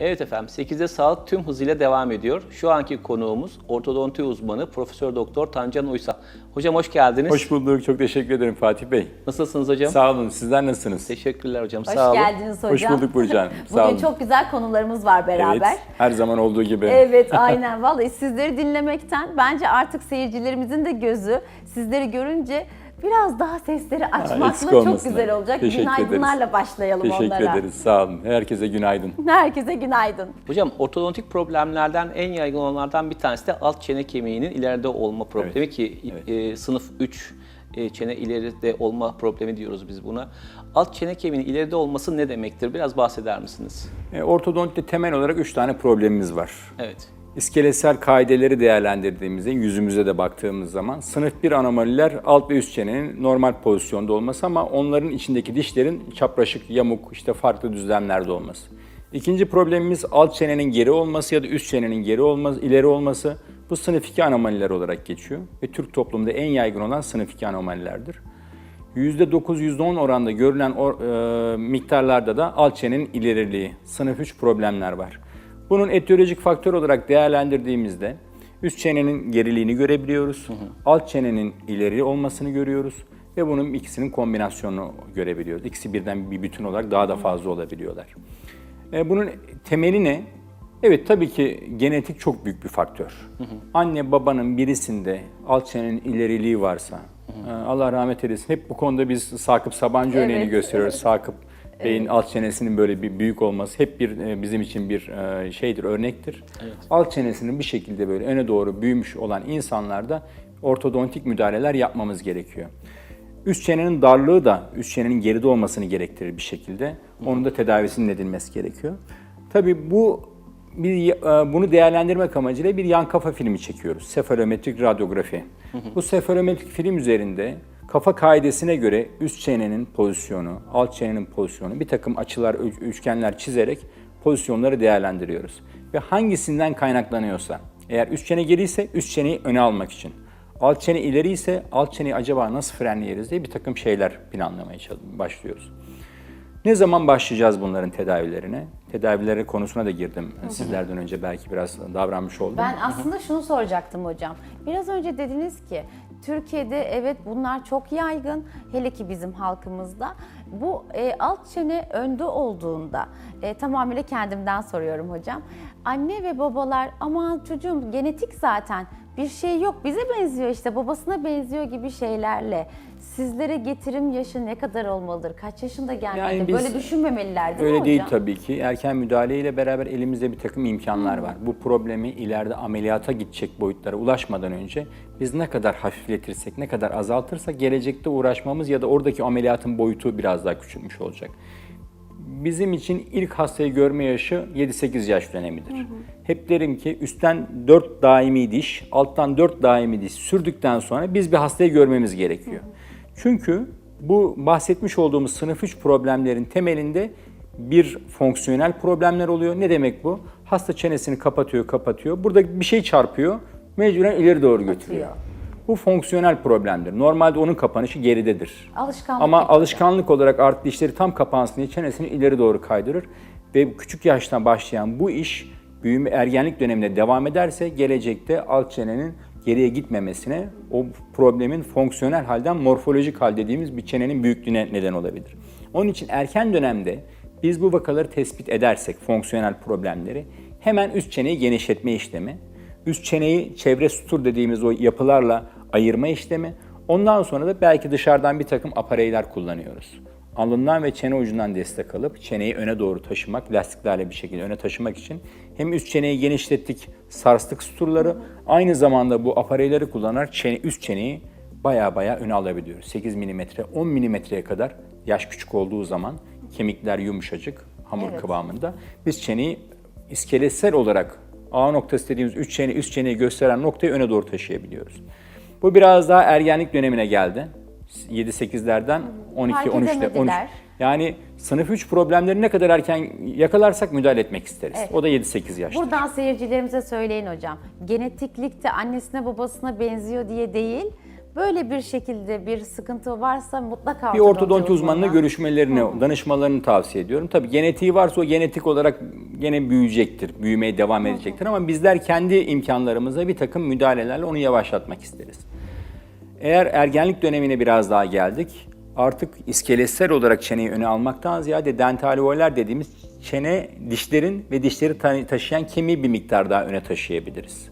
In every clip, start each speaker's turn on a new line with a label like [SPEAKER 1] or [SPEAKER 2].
[SPEAKER 1] Evet efendim 8'de sağlık tüm hızıyla devam ediyor. Şu anki konuğumuz ortodonti uzmanı Profesör Doktor Tancan Uysal. Hocam hoş geldiniz.
[SPEAKER 2] Hoş bulduk. Çok teşekkür ederim Fatih Bey.
[SPEAKER 1] Nasılsınız hocam?
[SPEAKER 2] Sağ olun. Sizler nasılsınız?
[SPEAKER 1] Teşekkürler hocam.
[SPEAKER 3] Hoş
[SPEAKER 1] Sağ olun.
[SPEAKER 3] geldiniz
[SPEAKER 2] Hoş
[SPEAKER 3] hocam.
[SPEAKER 2] bulduk Burcu Hanım. Sağ
[SPEAKER 3] Bugün
[SPEAKER 2] olun.
[SPEAKER 3] çok güzel konularımız var beraber.
[SPEAKER 2] Evet. Her zaman olduğu gibi.
[SPEAKER 3] Evet aynen vallahi sizleri dinlemekten bence artık seyircilerimizin de gözü sizleri görünce biraz daha sesleri açmakla çok güzel olacak.
[SPEAKER 2] Teşekkür
[SPEAKER 3] Günaydınlarla başlayalım
[SPEAKER 2] Teşekkür
[SPEAKER 3] onlara.
[SPEAKER 2] ederiz. Sağ olun. Herkese günaydın.
[SPEAKER 3] Herkese günaydın.
[SPEAKER 1] Hocam ortodontik problemlerden en yaygın olanlardan bir tanesi de alt çene kemiğinin ileride olma problemi
[SPEAKER 2] Evet.
[SPEAKER 1] ki
[SPEAKER 2] Evet.
[SPEAKER 1] e, sınıf 3 e, çene ileride olma problemi diyoruz biz buna. Alt çene kemiğinin ileride olması ne demektir? Biraz bahseder misiniz?
[SPEAKER 2] E, ortodontte temel olarak 3 tane problemimiz var.
[SPEAKER 1] Evet.
[SPEAKER 2] İskeletsel kaideleri değerlendirdiğimizde, yüzümüze de baktığımız zaman sınıf 1 anomaliler alt ve üst çenenin normal pozisyonda olması ama onların içindeki dişlerin çapraşık, yamuk, işte farklı düzlemlerde olması. İkinci problemimiz alt çenenin geri olması ya da üst çenenin geri olması, ileri olması. Bu sınıf 2 anomaliler olarak geçiyor ve Türk toplumunda en yaygın olan sınıf 2 anomalilerdir. %9-%10 oranda görülen or- e, miktarlarda da alt çenenin ileriliği, sınıf 3 problemler var. Bunun etiyolojik faktör olarak değerlendirdiğimizde üst çenenin geriliğini görebiliyoruz, alt çenenin ileri olmasını görüyoruz ve bunun ikisinin kombinasyonunu görebiliyoruz. İkisi birden bir bütün olarak daha da fazla olabiliyorlar. E, bunun temeli ne? Evet tabii ki genetik çok büyük bir faktör. Anne babanın birisinde alt çenenin ileriliği varsa, e, Allah rahmet eylesin hep bu konuda biz Sakıp Sabancı örneğini
[SPEAKER 3] Evet,
[SPEAKER 2] gösteriyoruz. Sakıp Bey'in alt çenesinin böyle bir büyük olması hep bir e, bizim için bir e, şeydir, örnektir. Alt çenesinin bir şekilde böyle öne doğru büyümüş olan insanlarda ortodontik müdahaleler yapmamız gerekiyor. Üst çenenin darlığı da üst çenenin geride olmasını gerektirir bir şekilde. Onun da tedavisinin edilmesi gerekiyor. Tabii bu bir e, bunu değerlendirmek amacıyla bir yan kafa filmi çekiyoruz. Sefalometrik radyografi. Bu sefalometrik film üzerinde kafa kaidesine göre üst çenenin pozisyonu, alt çenenin pozisyonu, bir takım açılar, üç- üçgenler çizerek pozisyonları değerlendiriyoruz. Ve hangisinden kaynaklanıyorsa, eğer üst çene geriyse üst çeneyi öne almak için, alt çene ileri ise alt çeneyi acaba nasıl frenleyeriz diye bir takım şeyler planlamaya başlıyoruz. Ne zaman başlayacağız bunların tedavilerine? Tedavileri konusuna da girdim. Sizlerden önce belki biraz davranmış oldum.
[SPEAKER 3] Ben aslında şunu soracaktım hocam. Biraz önce dediniz ki Türkiye'de evet bunlar çok yaygın hele ki bizim halkımızda. Bu e, alt çene önde olduğunda e, tamamıyla kendimden soruyorum hocam. Anne ve babalar aman çocuğum genetik zaten bir şey yok bize benziyor işte babasına benziyor gibi şeylerle sizlere getirim yaşı ne kadar olmalıdır? Kaç yaşında gelmeli?
[SPEAKER 2] Yani biz-
[SPEAKER 3] Böyle düşünmemeliler değil mi
[SPEAKER 2] Öyle
[SPEAKER 3] hocam?
[SPEAKER 2] değil tabii ki. Erken müdahale ile beraber elimizde bir takım imkanlar var. Bu problemi ileride ameliyata gidecek boyutlara ulaşmadan önce biz ne kadar hafifletirsek, ne kadar azaltırsak gelecekte uğraşmamız ya da oradaki ameliyatın boyutu biraz daha küçülmüş olacak. Bizim için ilk hastayı görme yaşı 7-8 yaş dönemidir. Hep derim ki üstten 4 daimi diş, alttan 4 daimi diş sürdükten sonra biz bir hastayı görmemiz gerekiyor. Çünkü bu bahsetmiş olduğumuz sınıf 3 problemlerin temelinde bir fonksiyonel problemler oluyor. Ne demek bu? Hasta çenesini kapatıyor, kapatıyor. Burada bir şey çarpıyor, mecburen ileri doğru götürüyor. Bu fonksiyonel problemdir. Normalde onun kapanışı geridedir.
[SPEAKER 3] Alışkanlık
[SPEAKER 2] Ama
[SPEAKER 3] yapıyor.
[SPEAKER 2] alışkanlık olarak artık dişleri tam kapansın diye çenesini ileri doğru kaydırır. Ve küçük yaştan başlayan bu iş büyüme ergenlik döneminde devam ederse gelecekte alt çenenin geriye gitmemesine, o problemin fonksiyonel halden morfolojik hal dediğimiz bir çenenin büyüklüğüne neden olabilir. Onun için erken dönemde biz bu vakaları tespit edersek, fonksiyonel problemleri, hemen üst çeneyi genişletme işlemi, üst çeneyi çevre sutur dediğimiz o yapılarla ayırma işlemi, ondan sonra da belki dışarıdan bir takım apareyler kullanıyoruz. Alından ve çene ucundan destek alıp çeneyi öne doğru taşımak, lastiklerle bir şekilde öne taşımak için hem üst çeneyi genişlettik, sarstık suturları, aynı zamanda bu apareyleri kullanarak çene, üst çeneyi baya baya öne alabiliyoruz. 8 mm, 10 mm'ye kadar yaş küçük olduğu zaman kemikler yumuşacık, hamur
[SPEAKER 3] Evet.
[SPEAKER 2] kıvamında. Biz çeneyi iskeletsel olarak A noktası dediğimiz üç çene, üst çeneyi gösteren noktayı öne doğru taşıyabiliyoruz. Bu biraz daha ergenlik dönemine geldi. 7-8'lerden 12,
[SPEAKER 3] Fark
[SPEAKER 2] 13'te 13.
[SPEAKER 3] edemediler.
[SPEAKER 2] Yani sınıf 3 problemleri ne kadar erken yakalarsak müdahale etmek isteriz.
[SPEAKER 3] Evet.
[SPEAKER 2] O da 7-8 yaşta.
[SPEAKER 3] Buradan seyircilerimize söyleyin hocam. Genetiklikte annesine babasına benziyor diye değil, böyle bir şekilde bir sıkıntı varsa mutlaka
[SPEAKER 2] Bir ortodonti uzmanına görüşmelerini, danışmalarını tavsiye ediyorum. Tabii genetiği varsa o genetik olarak gene büyüyecektir, büyümeye devam edecektir ama bizler kendi imkanlarımıza bir takım müdahalelerle onu yavaşlatmak isteriz. Eğer ergenlik dönemine biraz daha geldik, artık iskeletsel olarak çeneyi öne almaktan ziyade dentalvoller dediğimiz çene dişlerin ve dişleri ta- taşıyan kemiği bir miktar daha öne taşıyabiliriz.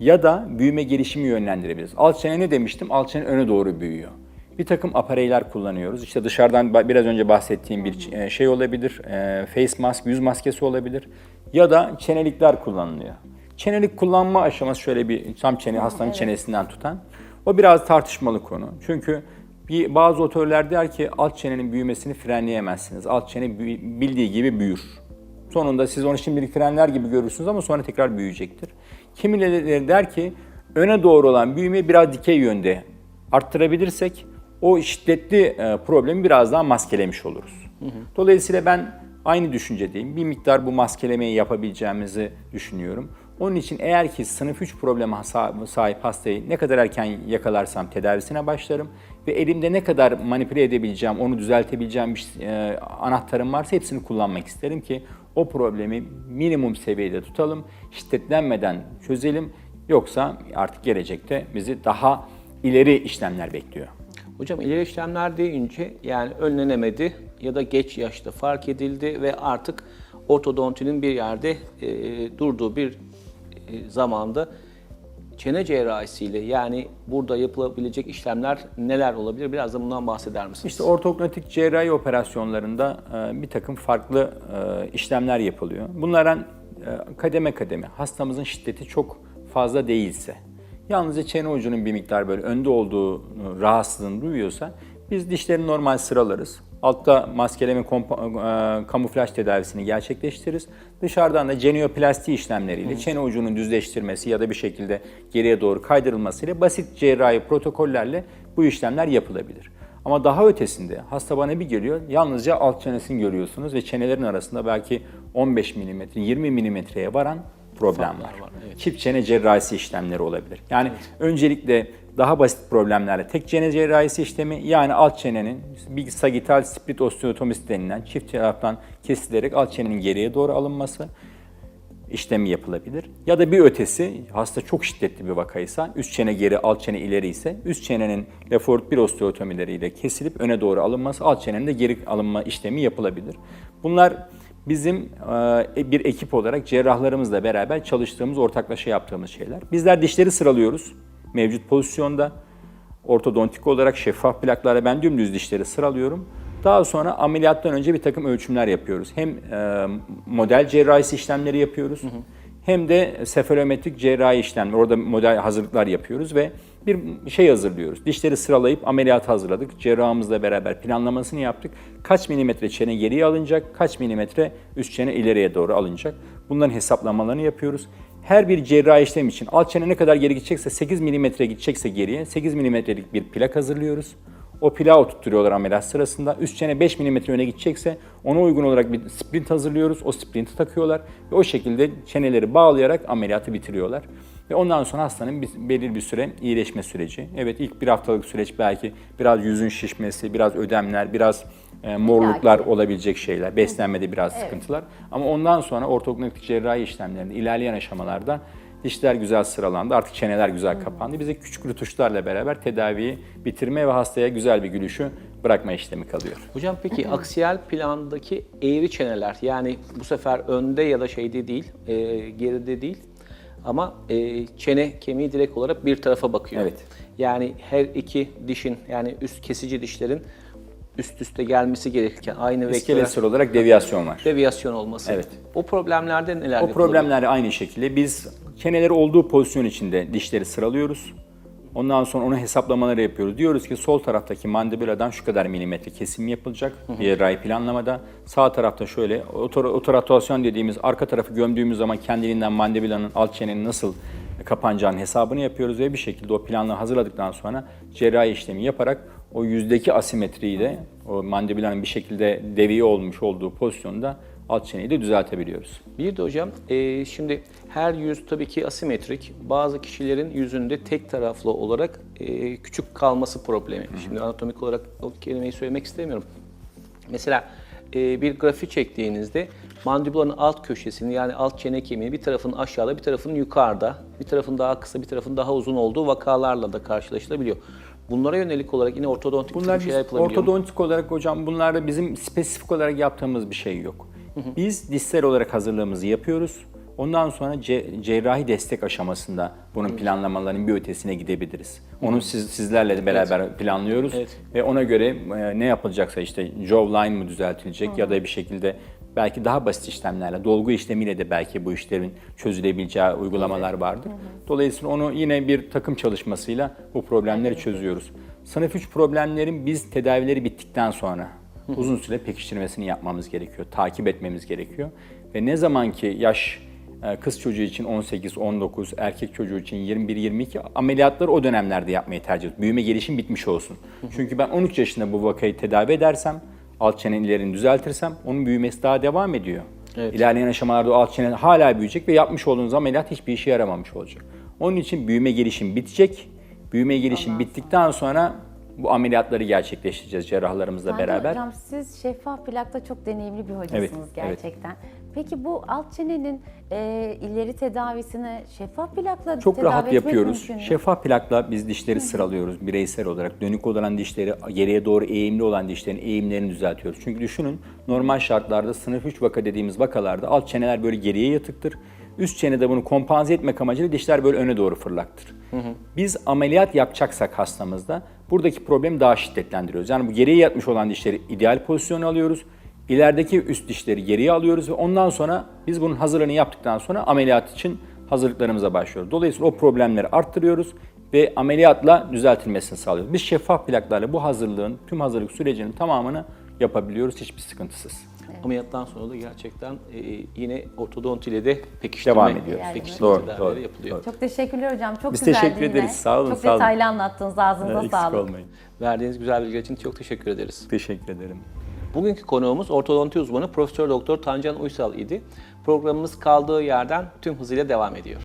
[SPEAKER 2] Ya da büyüme gelişimi yönlendirebiliriz. Alt çene ne demiştim? Alt çene öne doğru büyüyor. Bir takım apareyler kullanıyoruz. İşte dışarıdan biraz önce bahsettiğim bir e, şey olabilir. e, Face mask, yüz maskesi olabilir. Ya da çenelikler kullanılıyor. Çenelik kullanma aşaması şöyle bir tam çene hastanın çenesinden tutan. O biraz tartışmalı konu. Çünkü bir bazı otörler der ki alt çenenin büyümesini frenleyemezsiniz. Alt çene bildiği gibi büyür. Sonunda siz onu şimdilik frenler gibi görürsünüz ama sonra tekrar büyüyecektir. Kimileri der ki öne doğru olan büyümeyi biraz dikey yönde arttırabilirsek o şiddetli e, problemi biraz daha maskelemiş oluruz. Dolayısıyla ben aynı düşüncedeyim. Bir miktar bu maskelemeyi yapabileceğimizi düşünüyorum. Onun için eğer ki sınıf 3 probleme sa- sahip hastayı ne kadar erken yakalarsam tedavisine başlarım ve elimde ne kadar manipüle edebileceğim, onu düzeltebileceğim bir e, anahtarım varsa hepsini kullanmak isterim ki o problemi minimum seviyede tutalım, şiddetlenmeden çözelim. Yoksa artık gelecekte bizi daha ileri işlemler bekliyor.
[SPEAKER 1] Hocam ileri işlemler deyince yani önlenemedi ya da geç yaşta fark edildi ve artık ortodontinin bir yerde e, durduğu bir zamanda çene cerrahisiyle yani burada yapılabilecek işlemler neler olabilir? Biraz da bundan bahseder misiniz?
[SPEAKER 2] İşte ortognatik cerrahi operasyonlarında e, bir takım farklı e, işlemler yapılıyor. Bunlardan e, kademe kademe hastamızın şiddeti çok fazla değilse, yalnızca çene ucunun bir miktar böyle önde olduğu e, rahatsızlığını duyuyorsa biz dişlerini normal sıralarız. Altta maskeleme kompa- e, kamuflaj tedavisini gerçekleştiririz. Dışarıdan da genoplasti işlemleriyle çene ucunun düzleştirmesi ya da bir şekilde geriye doğru kaydırılmasıyla basit cerrahi protokollerle bu işlemler yapılabilir. Ama daha ötesinde hasta bana bir geliyor, yalnızca alt çenesini görüyorsunuz ve çenelerin arasında belki 15 mm, 20 mm'ye varan problem var.
[SPEAKER 1] var, evet.
[SPEAKER 2] Çift çene cerrahisi işlemleri olabilir. Yani öncelikle daha basit problemlerle tek çene cerrahisi işlemi yani alt çenenin bir sagittal split osteotomisi denilen çift taraftan kesilerek alt çenenin geriye doğru alınması işlemi yapılabilir. Ya da bir ötesi hasta çok şiddetli bir vakaysa üst çene geri alt çene ileri ise üst çenenin Lefort bir osteotomileriyle kesilip öne doğru alınması alt çenenin de geri alınma işlemi yapılabilir. Bunlar bizim e, bir ekip olarak cerrahlarımızla beraber çalıştığımız, ortaklaşa yaptığımız şeyler. Bizler dişleri sıralıyoruz mevcut pozisyonda. Ortodontik olarak şeffaf plaklarla ben dümdüz dişleri sıralıyorum. Daha sonra ameliyattan önce bir takım ölçümler yapıyoruz. Hem e, model cerrahisi işlemleri yapıyoruz. Hem de sefalometrik cerrahi işlemler, orada model hazırlıklar yapıyoruz ve bir şey hazırlıyoruz. Dişleri sıralayıp ameliyat hazırladık. Cerrahımızla beraber planlamasını yaptık. Kaç milimetre çene geriye alınacak, kaç milimetre üst çene ileriye doğru alınacak. Bunların hesaplamalarını yapıyoruz. Her bir cerrahi işlem için alt çene ne kadar geri gidecekse 8 milimetre gidecekse geriye 8 milimetrelik bir plak hazırlıyoruz. O plağı oturtturuyorlar ameliyat sırasında. Üst çene 5 mm öne gidecekse ona uygun olarak bir splint hazırlıyoruz. O splinti takıyorlar ve o şekilde çeneleri bağlayarak ameliyatı bitiriyorlar. Ve ondan sonra hastanın bir, belirli bir süre iyileşme süreci. Evet ilk bir haftalık süreç belki biraz yüzün şişmesi, biraz ödemler, biraz e, morluklar
[SPEAKER 3] İllaki.
[SPEAKER 2] olabilecek şeyler. Beslenmede biraz sıkıntılar. Ama ondan sonra ortognatik cerrahi işlemlerinde ilerleyen aşamalarda dişler güzel sıralandı. Artık çeneler güzel kapandı. Bize küçük rutuşlarla beraber tedaviyi bitirme ve hastaya güzel bir gülüşü bırakma işlemi kalıyor.
[SPEAKER 1] Hocam peki aksiyel plandaki eğri çeneler yani bu sefer önde ya da şeyde değil, e, geride değil ama e, çene kemiği direkt olarak bir tarafa bakıyor.
[SPEAKER 2] Evet.
[SPEAKER 1] Yani her iki dişin yani üst kesici dişlerin üst üste gelmesi gerekirken aynı vektör
[SPEAKER 2] İskeletsel olarak deviyasyon var.
[SPEAKER 1] deviyasyon olması.
[SPEAKER 2] Evet.
[SPEAKER 1] O problemlerde neler
[SPEAKER 2] O
[SPEAKER 1] yapılabilir?
[SPEAKER 2] problemler aynı şekilde biz çeneleri olduğu pozisyon içinde dişleri sıralıyoruz. Ondan sonra onu hesaplamaları yapıyoruz. Diyoruz ki sol taraftaki mandibuladan şu kadar milimetre kesim yapılacak cerrahi planlamada. Sağ tarafta şöyle otor otoratasyon dediğimiz arka tarafı gömdüğümüz zaman kendiliğinden mandibulanın alt çenenin nasıl kapanacağının hesabını yapıyoruz ve bir şekilde o planları hazırladıktan sonra cerrahi işlemi yaparak o yüzdeki asimetriyi de o mandibulanın bir şekilde deviye olmuş olduğu pozisyonda alt çeneyi de düzeltebiliyoruz.
[SPEAKER 1] Bir de hocam e, şimdi her yüz tabii ki asimetrik. Bazı kişilerin yüzünde tek taraflı olarak e, küçük kalması problemi. Şimdi anatomik olarak o kelimeyi söylemek istemiyorum. Mesela e, bir grafi çektiğinizde mandibulanın alt köşesini yani alt çene kemiği bir tarafının aşağıda bir tarafının yukarıda bir tarafın daha kısa bir tarafın daha uzun olduğu vakalarla da karşılaşılabiliyor. Bunlara yönelik olarak yine ortodontik
[SPEAKER 2] Bunlar
[SPEAKER 1] bir şeyler yapılabiliyor mu?
[SPEAKER 2] ortodontik olarak hocam bunlarda bizim spesifik olarak yaptığımız bir şey yok. Biz dişsel olarak hazırlığımızı yapıyoruz. Ondan sonra ce- cerrahi destek aşamasında bunun planlamalarının bir ötesine gidebiliriz. Onu siz, sizlerle beraber planlıyoruz
[SPEAKER 1] Evet.
[SPEAKER 2] ve ona göre e, ne yapılacaksa işte jawline mı düzeltilecek ya da bir şekilde belki daha basit işlemlerle, dolgu işlemiyle de belki bu işlerin çözülebileceği uygulamalar vardır. Dolayısıyla onu yine bir takım çalışmasıyla bu problemleri çözüyoruz. Sınıf 3 problemlerin biz tedavileri bittikten sonra uzun süre pekiştirmesini yapmamız gerekiyor, takip etmemiz gerekiyor. Ve ne zaman ki yaş e, kız çocuğu için 18-19, erkek çocuğu için 21-22 ameliyatları o dönemlerde yapmayı tercih ediyoruz. Büyüme gelişim bitmiş olsun. Çünkü ben 13 yaşında bu vakayı tedavi edersem, alt çenenin ilerini düzeltirsem onun büyümesi daha devam ediyor.
[SPEAKER 1] Evet.
[SPEAKER 2] İlerleyen aşamalarda o alt çene hala büyüyecek ve yapmış olduğunuz ameliyat hiçbir işe yaramamış olacak. Onun için büyüme gelişim bitecek. Büyüme gelişim bittikten sonra bu ameliyatları gerçekleştireceğiz cerrahlarımızla
[SPEAKER 3] Bence
[SPEAKER 2] beraber.
[SPEAKER 3] Hocam siz şeffaf plakta çok deneyimli bir hocasınız
[SPEAKER 2] Evet, evet.
[SPEAKER 3] Peki bu alt çenenin e, ileri tedavisini şeffaf plakla
[SPEAKER 2] Çok
[SPEAKER 3] tedavi
[SPEAKER 2] rahat
[SPEAKER 3] etmek
[SPEAKER 2] yapıyoruz.
[SPEAKER 3] mümkün mü?
[SPEAKER 2] Şeffaf plakla biz dişleri sıralıyoruz bireysel olarak. Dönük olan dişleri, geriye doğru eğimli olan dişlerin eğimlerini düzeltiyoruz. Çünkü düşünün normal şartlarda sınıf 3 vaka dediğimiz vakalarda alt çeneler böyle geriye yatıktır. Üst çenede bunu kompanze etmek amacıyla dişler böyle öne doğru fırlaktır. Biz ameliyat yapacaksak hastamızda buradaki problemi daha şiddetlendiriyoruz. Yani bu geriye yatmış olan dişleri ideal pozisyona alıyoruz. İlerideki üst dişleri geriye alıyoruz ve ondan sonra biz bunun hazırlığını yaptıktan sonra ameliyat için hazırlıklarımıza başlıyoruz. Dolayısıyla o problemleri arttırıyoruz ve ameliyatla düzeltilmesini sağlıyoruz. Biz şeffaf plaklarla bu hazırlığın, tüm hazırlık sürecinin tamamını yapabiliyoruz hiçbir sıkıntısız.
[SPEAKER 1] Ameliyattan sonra da gerçekten e, yine ortodont ile de pekiştirme,
[SPEAKER 2] Devam ediyor.
[SPEAKER 1] pekiştirme
[SPEAKER 2] Doğru,
[SPEAKER 1] tedavileri
[SPEAKER 2] doğru,
[SPEAKER 1] yapılıyor.
[SPEAKER 2] doğru.
[SPEAKER 3] Çok teşekkürler hocam. Çok
[SPEAKER 2] Biz
[SPEAKER 3] güzeldi
[SPEAKER 2] teşekkür
[SPEAKER 3] yine.
[SPEAKER 2] ederiz. Sağ olun,
[SPEAKER 3] Çok
[SPEAKER 2] sağ olun.
[SPEAKER 3] detaylı anlattınız. Ağzınıza
[SPEAKER 2] Eksik
[SPEAKER 3] sağlık.
[SPEAKER 2] olmayın.
[SPEAKER 1] Verdiğiniz güzel bilgiler için çok teşekkür ederiz.
[SPEAKER 2] Teşekkür ederim.
[SPEAKER 1] Bugünkü konuğumuz ortodonti uzmanı Profesör Doktor Tancan Uysal idi. Programımız kaldığı yerden tüm hızıyla devam ediyor.